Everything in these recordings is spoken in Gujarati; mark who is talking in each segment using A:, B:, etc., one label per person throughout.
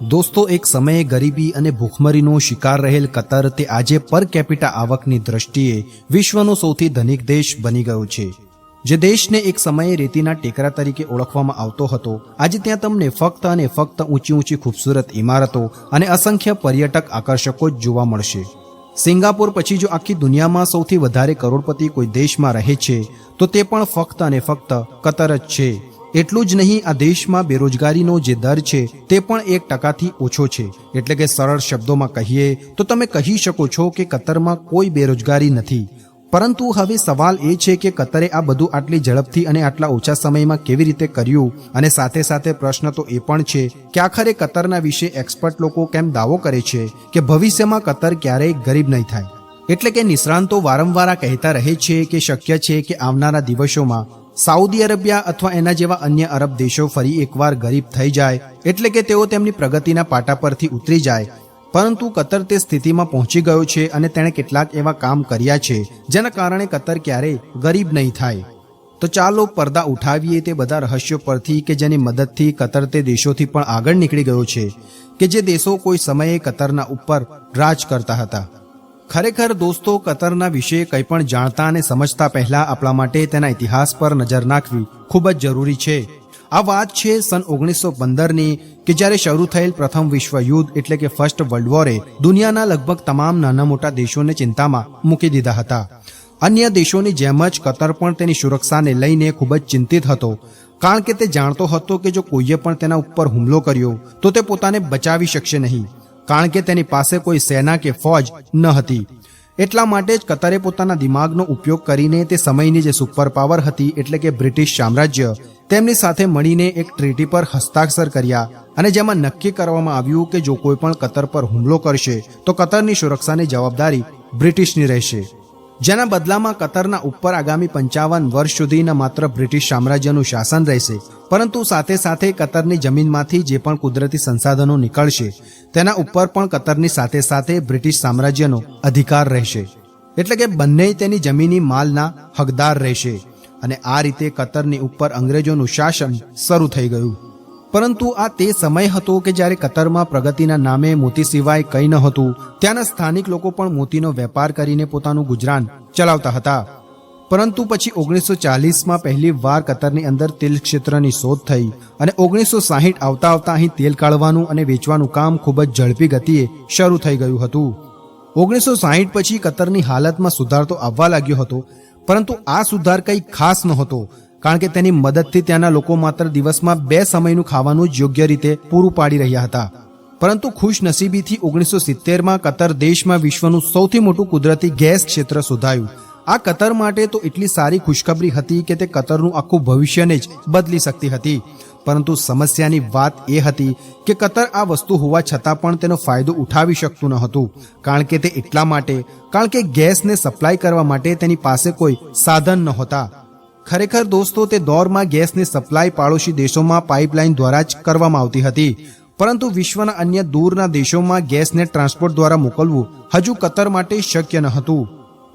A: દોસ્તો, એક સમયે ગરીબી અને ભૂખમરીનો શિકાર રહેલ કતર તે આજે પર કેપિટા આવકની દ્રષ્ટિએ વિશ્વનો સૌથી ધનિક દેશ બની ગયો છે. જે દેશને એક સમયે રેતીના ટેકરા તરીકે ઓળખવામાં આવતો હતો, આજે ત્યાં તમને ફક્ત અને ફક્ત ઊંચી ઊંચી ખૂબસૂરત ઇમારતો અને અસંખ્ય પર્યટક આકર્ષકો જ જોવા મળશે. સિંગાપોર પછી જો આખી દુનિયામાં સૌથી વધારે કરોડપતિ કોઈ દેશમાં રહે છે, તો તે પણ ફક્ત અને ફક્ત કતર જ છે. એટલું જ નહીં, આ દેશમાં બેરોજગારીનો જે દર છે, તે પણ એક ટકાથી ઓછો છે. એટલે કે સરળ શબ્દોમાં કહીએ, તો તમે કહી શકો છો કે કતરમાં કોઈ બેરોજગારી નથી. પરંતુ હવે સવાલ એ છે કે કતરે આ બધું આટલી ઝડપથી અને આટલા ઓછા સમયમાં કેવી રીતે કર્યું? અને સાથે સાથે પ્રશ્ન તો એ પણ છે, કે આખરે કતરના વિશે એક્સપર્ટ લોકો કેમ દાવો કરે છે કે ભવિષ્યમાં કતર ક્યારેય ગરીબ નહીં થાય? એટલે કે નિષ્ણાંતો વારંવાર કહેતા રહે છે કે શક્ય છે કે આવનારા દિવસોમાં સાઉદી અરેબિયા અથવા એના જેવા અન્ય અરબ દેશો ફરી એકવાર ગરીબ થઈ જાય, એટલે કે તેઓ તેમની પ્રગતિના પાટા પરથી ઉતરી જાય. પરંતુ કતર તે સ્થિતિમાં પહોંચી ગયો છે અને તેણે કેટલાક એવા કામ કર્યા છે, જેના કારણે કતર ક્યારેય ગરીબ નહીં થાય. તો ચાલો પડદા ઉઠાવીએ તે બધા રહસ્યો પરથી કે જેની મદદથી કતર તે દેશોથી પણ આગળ નીકળી ગયો છે, કે જે દેશો કોઈ સમયે કતરના ઉપર રાજ કરતા હતા. ખરેખર દોસ્તો, કતરના વિશે કંઈ પણ જાણતા અને સમજતા પહેલા આપણા માટે તેના ઇતિહાસ પર નજર નાખવી ખૂબ જ જરૂરી છે. આ વાત છે સન ઓગણીસો પંદરની, કે જ્યારે શરૂ થયેલ પ્રથમ વિશ્વ યુદ્ધ એટલે કે ફર્સ્ટ વર્લ્ડ વોરે, દુનિયાના લગભગ તમામ નાના મોટા દેશોને ચિંતામાં મૂકી દીધા હતા. અન્ય દેશોની જેમ જ કતર પણ તેની સુરક્ષાને લઈને ખૂબ જ ચિંતિત હતો. કારણ કે તે જાણતો હતો કે જો કોઈએ પણ તેના ઉપર હુમલો કર્યો, તો તે પોતાને બચાવી શકશે નહીં. કારણ કે તેની પાસે કોઈ સેના કે ફોજ ન હતી. એટલા માટે જ કતરે પોતાના દિમાગનો ઉપયોગ કરીને તે સમયની જે સુપર પાવર હતી, એટલે કે બ્રિટિશ સામ્રાજ્ય, તેમની સાથે મળીને એક ટ્રીટી પર હસ્તાક્ષર કર્યા અને જેમાં નક્કી કરવામાં આવ્યું કે જો કોઈ પણ કતર પર હુમલો કરશે, તો કતરની સુરક્ષાની જવાબદારી બ્રિટિશની રહેશે. જેના બદલામાં કતરના ઉપર આગામી પંચાવન વર્ષ સુધીના માત્ર બ્રિટિશ સામ્રાજ્યનું શાસન રહેશે. પરંતુ સાથે સાથે કતરની જમીનમાંથી જે પણ કુદરતી સંસાધનો નીકળશે, તેના ઉપર પણ કતરની સાથે સાથે બ્રિટિશ સામ્રાજ્યનો અધિકાર રહેશે. એટલે કે બંને તેની જમીની માલના હકદાર રહેશે. અને આ રીતે કતરની ઉપર અંગ્રેજોનું શાસન શરૂ થઈ ગયું. પરંતુ આ તે સમય હતો કે જ્યારે કતરમાં પ્રગતિના નામે મોતી સિવાય કંઈ ન હતું. ત્યાંના સ્થાનિક લોકો પણ મોતીનો વેપાર કરીને પોતાનું ગુજરાન ચલાવતા હતા. પરંતુ પછી ઓગણીસો ચાલીસમાં પહેલી વાર કતરની અંદર તેલ ક્ષેત્રની શોધ થઈ અને ઓગણીસો સાહીઠ આવતા આવતા અહીં તેલ કાઢવાનું અને વેચવાનું કામ ખૂબ જ ઝડપી ગતિએ શરૂ થઈ ગયું હતું. ઓગણીસો સાહીઠ પછી કતરની હાલતમાં સુધાર તો આવવા લાગ્યો હતો, પરંતુ આ સુધાર કંઈ ખાસ નહોતો. કારણ કે તેની મદદથી ત્યાંના લોકો માત્ર દિવસમાં બે સમયનું ખાવાનું યોગ્ય રીતે પૂરું પાડી રહ્યા હતા. પરંતુ ખુશ નસીબીથી ઓગણીસો સિત્તેરમાં કતર દેશમાં વિશ્વનું સૌથી મોટું કુદરતી ગેસ ક્ષેત્ર શોધાયું. આ કતર માટે તો એટલી સારી ખુશખબરી હતી કે તે કતરનું આખું ભવિષ્યને જ બદલી શકતી હતી. પરંતુ સમસ્યાની વાત એ હતી કે કતર આ વસ્તુ હોવા છતાં પણ તેનો ફાયદો ઉઠાવી શકતું ન હતું. કારણ કે તે એટલા માટે, કારણ કે ગેસને સપ્લાય કરવા માટે તેની પાસે કોઈ સાધન નહોતા. ખરેખર દોસ્તો, તે દોરમાં ગેસની સપ્લાય પાડોશી દેશોમાં પાઇપલાઇન દ્વારા જ કરવામાં આવતી હતી. પરંતુ વિશ્વના અન્ય દૂરના દેશોમાં ગેસને ટ્રાન્સપોર્ટ દ્વારા મોકલવું હજુ કતર માટે શક્ય ન હતું.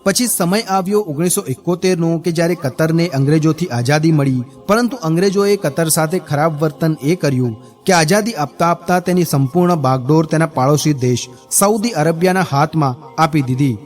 A: પછી સમય આવ્યો ઓગણીસો એકોતેરનો કે જ્યારે કતરને અંગ્રેજોથી આઝાદી મળી. પરંતુ અંગ્રેજોએ કતર સાથે ખરાબ વર્તન એ કર્યું કે આઝાદી આપતા આપતા તેની સંપૂર્ણ બાગડોર તેના પાડોશી દેશ સાઉદી અરેબિયાના હાથમાં આપી દીધી.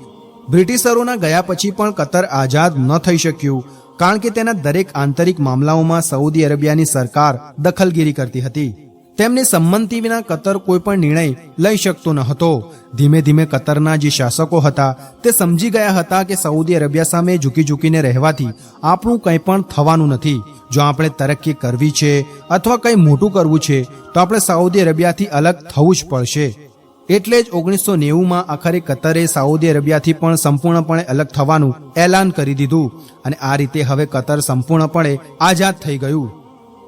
A: બ્રિટિશરોના ગયા પછી પણ કતર આઝાદ ન થઈ શક્યું. કારણ કે તેના દરેક આંતરિક મામલાઓમાં સઉદી અરેબિયાની સરકાર દખલગીરી કરતી હતી. તેમની સંમતિ વિના કતર કોઈ પણ નિર્ણય લઈ શકતો ન હતો. ધીમે ધીમે કતરના જે શાસકો હતા, તે સમજી ગયા હતા કે સઉદી અરેબિયા સામે ઝૂકી ઝૂકીને રહેવાથી આપણું કંઈ પણ થવાનું નથી. જો આપણે તરક્કી કરવી છે અથવા કંઈ મોટું કરવું છે, તો આપણે સાઉદી અરેબિયાથી અલગ થવું જ પડશે. એટલે જ ઓગણીસો નેવુંમાં આખરે કતરે સાઉદી અરેબિયાથી પણ સંપૂર્ણપણે અલગ થવાનું એલાન કરી દીધું અને આ રીતે હવે કતર સંપૂર્ણપણે આઝાદ થઈ ગયું.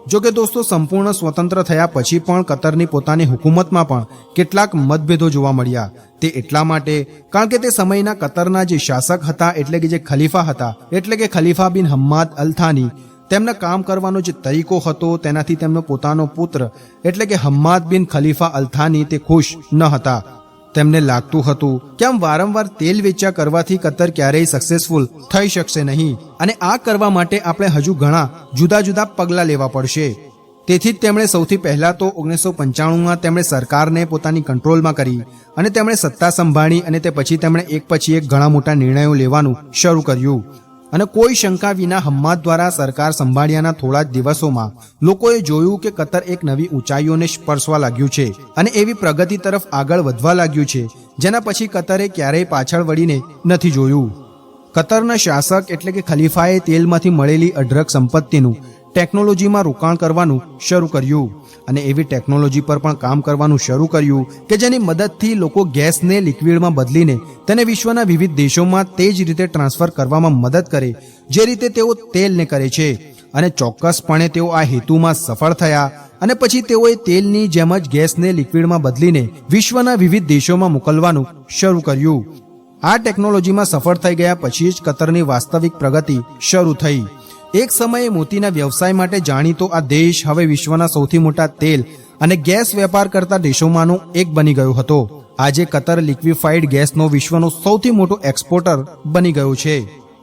A: જો કે દોસ્તો, સંપૂર્ણ સ્વતંત્ર થયા પછી પણ કતરની પોતાની હુકુમતમાં પણ કેટલાક મતભેદો જોવા મળ્યા. તે એટલા માટે, કારણ કે તે સમયના કતરના જે શાસક હતા, એટલે કે જે ખલીફા હતા, એટલે કે ખલીફા બિન હમ્માદ અલથાની તેમના કામ કરવાનો જે તરીકો હતો તેનાથી તેમનો પોતાનો પુત્ર, એટલે કે હમ્માદ બિન ખલીફા અલથાની, તે ખુશ ન હતા. તેમને લાગતું હતું કે આમ વારંવાર તેલ વેચ્યા કરવાથી કતર ક્યારેય સક્સેસફુલ થઈ શકશે નહીં અને આ કરવા માટે આપણે હજુ ઘણા જુદા જુદા પગલાં લેવા પડશે. તેથી જ તેમણે સૌથી પહેલા તો ઓગણીસો પંચાણુંમાં તેમણે સરકારને પોતાની કંટ્રોલમાં કરી અને તેમણે સત્તા સંભાળી અને તે પછી તેમણે એક પછી એક ઘણા મોટા નિર્ણયો લેવાનું શરૂ કર્યું. અને કોઈ શંકા વિના હમ્માદ દ્વારા સરકાર સંભાળ્યાના થોડા જ દિવસોમાં લોકોએ જોયું કે કતર એક નવી ઊંચાઈઓને સ્પર્શવા લાગ્યું છે અને એવી પ્રગતિ તરફ આગળ વધવા લાગ્યું છે, જેના પછી કતરે ક્યારેય પાછળ વળીને નથી જોયું. કતરના શાસક એટલે કે ખલીફાએ તેલમાંથી મળેલી અઢળક સંપત્તિનું ટેકનોલોજીમાં રોકાણ કરવાનું શરૂ કર્યું અને એવી ટેકનોલોજી પર પણ કામ કરવાનું શરૂ કર્યું કે જેની મદદથી લોકો ગેસને લિક્વિડમાં બદલીને તેને વિશ્વના વિવિધ દેશોમાં તે જ રીતે ટ્રાન્સફર કરવામાં મદદ કરે, જે રીતે તેઓ તેલને કરે છે. અને ચોક્કસપણે તેઓ આ હેતુમાં સફળ થયા અને પછી તેઓએ તેલની જેમ જ ગેસને લિક્વિડમાં બદલીને વિશ્વના વિવિધ દેશોમાં મોકલવાનું શરૂ કર્યું. આ ટેકનોલોજીમાં સફળ થઈ ગયા પછી જ કતરની વાસ્તવિક પ્રગતિ શરૂ થઈ. એક સમયે મોતીના વ્યવસાય માટે જાણીતો આ દેશ હવે વિશ્વના સૌથી મોટા તેલ અને ગેસ વેપાર કરતા દેશોમાંનો એક બની ગયો હતો. આજે કતર લિક્વિફાઈડ ગેસનો વિશ્વનો સૌથી મોટો એક્સપોર્ટર બની ગયો છે.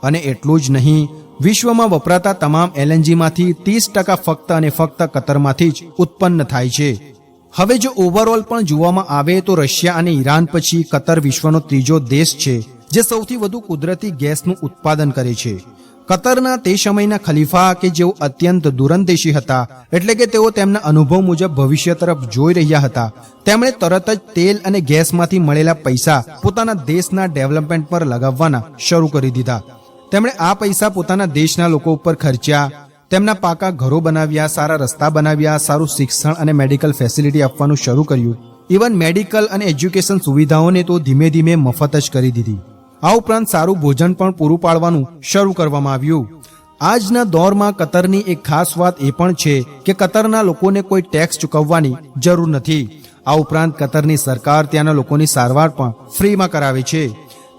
A: અને એટલું જ નહીં, વિશ્વમાં વપરાતા તમામ એલએનજીમાંથી ત્રીસ ટકા ફક્ત અને ફક્ત કતરમાંથી જ ઉત્પન્ન થાય છે. હવે જો ઓવરઓલ પણ જોવામાં આવે તો રશિયા અને ઈરાન પછી કતર વિશ્વનો ત્રીજો દેશ છે, જે સૌથી વધુ કુદરતી ગેસનું ઉત્પાદન કરે છે. કતરના તે સમયના ખલીફા કે જેઓ અત્યંત દૂરંદેશી હતા, એટલે કે તેઓ તેમના અનુભવ મુજબ ભવિષ્ય તરફ જોઈ રહ્યા હતા, તેમણે તરત જ તેલ અને ગેસમાંથી મળેલા પૈસા પોતાના દેશના ડેવલપમેન્ટ પર લગાવવાના શરૂ કરી દીધા. તેમણે આ પૈસા પોતાના દેશના લોકો ઉપર ખર્ચ્યા, તેમના પાકા ઘરો બનાવ્યા, સારા રસ્તા બનાવ્યા, સારું શિક્ષણ અને મેડિકલ ફેસિલિટી આપવાનું શરૂ કર્યું. ઇવન મેડિકલ અને એજ્યુકેશન સુવિધાઓને તો ધીમે ધીમે મફત જ કરી દીધી. આ ઉપરાંત સારું ભોજન પણ પૂરું પાડવાનું શરૂ કરવામાં આવ્યું. આજના દોરમાં કતરની એક ખાસ વાત એ પણ છે કે કતરના લોકોને કોઈ ટેક્સ ચૂકવવાની જરૂર નથી. આ ઉપરાંત કતરની સરકાર ત્યાંના લોકોની સારવાર પણ ફ્રીમાં કરાવે છે.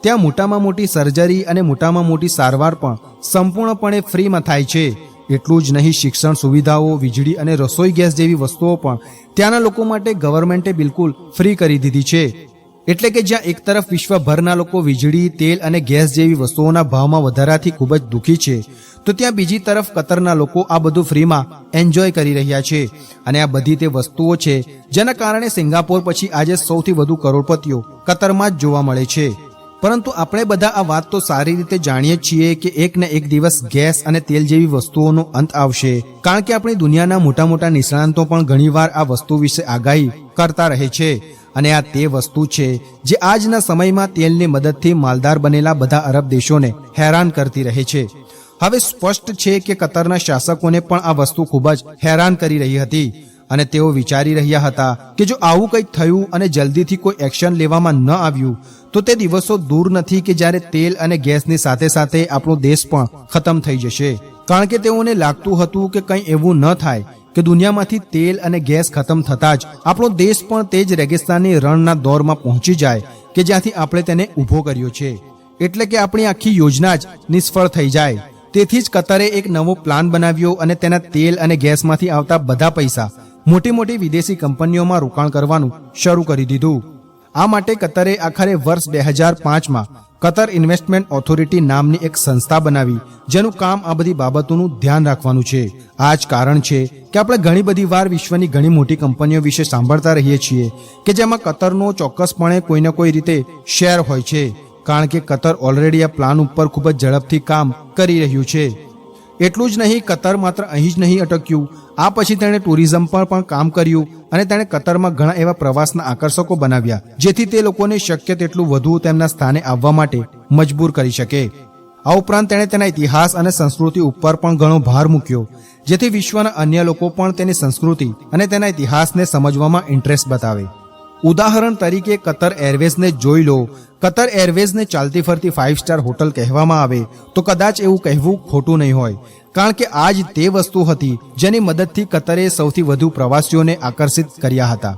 A: ત્યાં મોટામાં મોટી સર્જરી અને મોટામાં મોટી સારવાર પણ સંપૂર્ણપણે ફ્રીમાં થાય છે. એટલું જ નહીં, શિક્ષણ સુવિધાઓ, વીજળી અને રસોઈ ગેસ જેવી વસ્તુઓ પણ ત્યાંના લોકો માટે ગવર્મેન્ટે બિલકુલ ફ્રી કરી દીધી છે. એટલે કે જ્યાં એક તરફ વિશ્વભરના લોકો વીજળી, તેલ અને ગેસ જેવી વસ્તુઓના ભાવમાં વધારાથી ખૂબ જ દુઃખી છે, તો ત્યાં બીજી તરફ કતરના લોકો આ બધું ફ્રીમાં એન્જોય કરી રહ્યા છે. અને આ બધી તે વસ્તુઓ છે, જેના કારણે સિંગાપોર પછી આજે સૌથી વધુ કરોડપતિઓ કતરમાં જ જોવા મળે છે. પરંતુ આપણે બધા આ વાત તો સારી રીતે જાણીએ છીએ કે એક ને એક દિવસ ગેસ અને તેલ જેવી વસ્તુઓનો અંત આવશે. કારણ કે આપણી દુનિયાના મોટા મોટા નિષ્ણાંતો પણ ઘણીવાર આ વસ્તુ વિશે આગાહી કરતા રહે છે. અને આ તે વસ્તુ છે જે આજના સમયમાં તેલની મદદથી માલદાર બનેલા બધા અરબ દેશોને હેરાન કરતી રહે છે. હવે સ્પષ્ટ છે કે કતરના શાસકોને પણ આ વસ્તુ ખૂબ જ હેરાન કરી રહી હતી અને તેઓ વિચારી રહ્યા હતા કે જો આવું કંઈક થયું અને જલ્દીથી કોઈ એક્શન લેવામાં ન આવ્યું, તો તે દિવસો દૂર નથી કે જ્યારે તેલ અને ગેસની સાથે સાથે આપણો દેશ પણ ખતમ થઈ જશે. કારણ કે તેઓને લાગતું હતું કે કંઈ એવું ન થાય કે દુનિયામાંથી તેલ અને ગેસ ખતમ થતાં જ આપણો દેશ પણ તે જ રેગિસ્તાની રણના દોરમાં પહોંચી જાય કે જ્યાંથી આપણે તેને ઊભો કર્યો છે. એટલે કે આપણી આખી યોજના જ નિષ્ફળ થઈ જાય. તેથી જ કતરે એક નવો પ્લાન બનાવ્યો અને તેના તેલ અને ગેસમાંથી આવતા બધા પૈસા મોટી મોટી વિદેશી કંપનીઓમાં રોકાણ કરવાનું શરૂ કરી દીધું. આ માટે કતરે આખરે વર્ષ બે હજાર પાંચમાં કતર ઇન્વેસ્ટમેન્ટ ઓથોરિટી નામની એક સંસ્થા બનાવી, જેનું કામ આ બધી બાબતોનું ધ્યાન રાખવાનું છે. આ જ કારણ છે કે આપણે ઘણી બધી વાર વિશ્વની ઘણી મોટી કંપનીઓ વિશે સાંભળતા રહીએ છીએ કે જેમાં કતરનો ચોક્કસપણે કોઈને કોઈ રીતે શેર હોય છે. કારણ કે કતર ઓલરેડી આ પ્લાન ઉપર ખૂબ જ ઝડપથી કામ કરી રહ્યું છે. એટલું જ નહીં, કતર માત્ર અહીં જ નહીં અટક્યું. આ પછી તેણે ટુરિઝમ પર પણ કામ કર્યું અને તેણે કતરમાં ઘણા એવા પ્રવાસના આકર્ષકો બનાવ્યા, જેથી તે લોકોને શક્ય તેટલું વધુ તેમના સ્થાને આવવા માટે મજબૂર કરી શકે. આ ઉપરાંત તેણે તેના ઇતિહાસ અને સંસ્કૃતિ ઉપર પણ ઘણો ભાર મૂક્યો, જેથી વિશ્વના અન્ય લોકો પણ તેની સંસ્કૃતિ અને તેના ઇતિહાસને સમજવામાં ઇન્ટરેસ્ટ બતાવે. ઉદાહરણ તરીકે કતર એરવેઝને જોઈ લો. કતર એરવેઝને ચાલતી ફરતી ફાઇવ સ્ટાર હોટલ કહેવામાં આવે તો કદાચ એવું કહેવું ખોટું નહીં હોય. કારણ કે આ જ તે વસ્તુ હતી જેની મદદથી કતરે સૌથી વધુ પ્રવાસીઓને આકર્ષિત કર્યા હતા.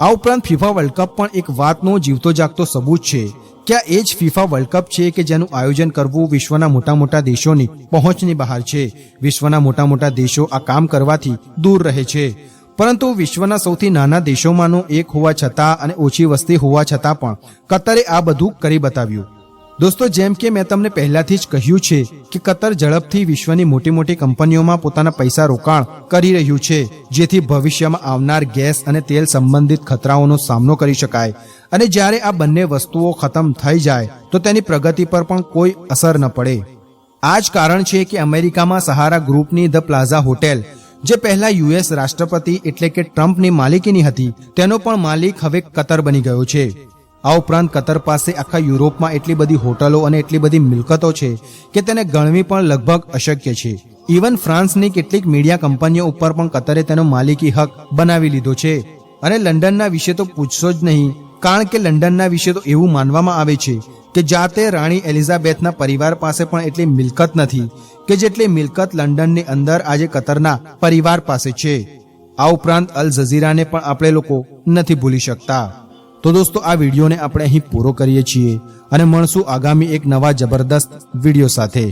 A: આ ઉપરાંત ફિફા વર્લ્ડ કપ પણ એક વાતનો જીવતો જાગતો સબૂત છે. કે આ એ જ ફિફા વર્લ્ડ કપ છે કે જેનું આયોજન કરવું વિશ્વના મોટા મોટા દેશોની પહોંચની બહાર છે. વિશ્વના મોટા મોટા દેશો આ કામ કરવાથી દૂર રહે છે. પરંતુ વિશ્વના સૌથી નાના દેશોમાંનો એક હોવા છતાં અને ઓછી વસ્તી હોવા છતાં પણ કતરે આ બધું કરી બતાવ્યું. દોસ્તો, જેમ કે મેં તમને પહેલાથી જ કહ્યું છે કે કતર ઝડપથી વિશ્વની મોટી મોટી કંપનીઓમાં પોતાના પૈસા રોકાણ કરી રહ્યું છે, જેથી ભવિષ્યમાં આવનાર ગેસ અને તેલ સંબંધિત ખતરાઓનો સામનો કરી શકાય. અને જ્યારે આ બંને વસ્તુઓ ખતમ થઈ જાય, તો તેની પ્રગતિ પર પણ કોઈ અસર ન પડે. આ જ કારણ છે કે અમેરિકામાં સહારા ગ્રુપની ધ પ્લાઝા હોટેલ જે પહેલા યુએસ રાષ્ટ્રપતિ એટલે કે ટ્રમ્પની માલિકીની હતી, તેનો પણ માલિક હવે કતર બની ગયો છે. આ ઉપરાંત કતર પાસે આખા યુરોપમાં એટલી બધી હોટલો અને એટલી બધી મિલકતો છે કે તેને ગણવી પણ લગભગ અશક્ય છે. ઇવન ફ્રાન્સની કેટલીક મીડિયા કંપનીઓ ઉપર પણ કતરે તેનો માલિકી હક બનાવી લીધો છે. અને લંડનના વિશે તો પૂછશો જ નહીં, કારણ કે લંડનના વિશે તો એવું માનવામાં આવે છે કે જાતે રાણી એલિઝાબેથના પરિવાર પાસે પણ એટલી મિલકત નથી કે જેટલી મિલકત લંડનની અંદર આજે કતરના પરિવાર પાસે છે. આ ઉપરાંત અલ જઝીરાને પણ આપણે લોકો નથી ભૂલી શકતા. તો દોસ્તો, આ વિડીયોને આપણે અહીં પૂરો કરીએ છીએ અને મળશું આગામી એક નવા જબરદસ્ત વીડિયો સાથે.